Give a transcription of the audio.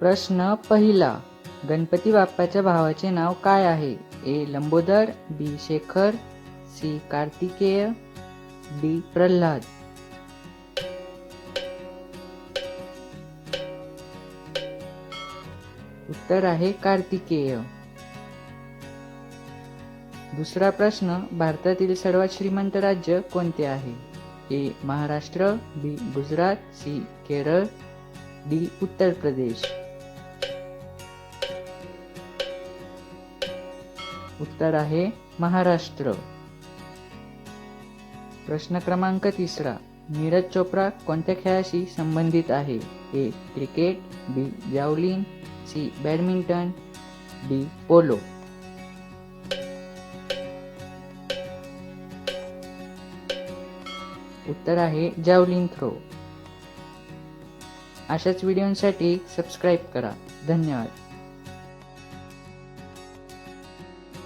प्रश्न पहिला गणपती बाप्पाच्या भावाचे नाव काय आहे? A Lambodar B Shekhar C Kartikeya D Pralhad. उत्तर आहे कार्तिकेय. दुसरा प्रश्न भारतातील सर्वात श्रीमंत राज्य कोणते आहे? A Maharashtra B Gujarat C Kerala D Uttar Pradesh. उत्तर आहे महाराष्ट्र. प्रश्न क्रमांक तिसरा. नीरज चोप्रा कोणत्या खेळाशी संबंधित आहे? A. Cricket B. Javelin C. Badminton D. Polo. उत्तर आहे जॅवलिन थ्रो. अशाच व्हिडिओंसाठी सबस्क्राईब करा. धन्यवाद.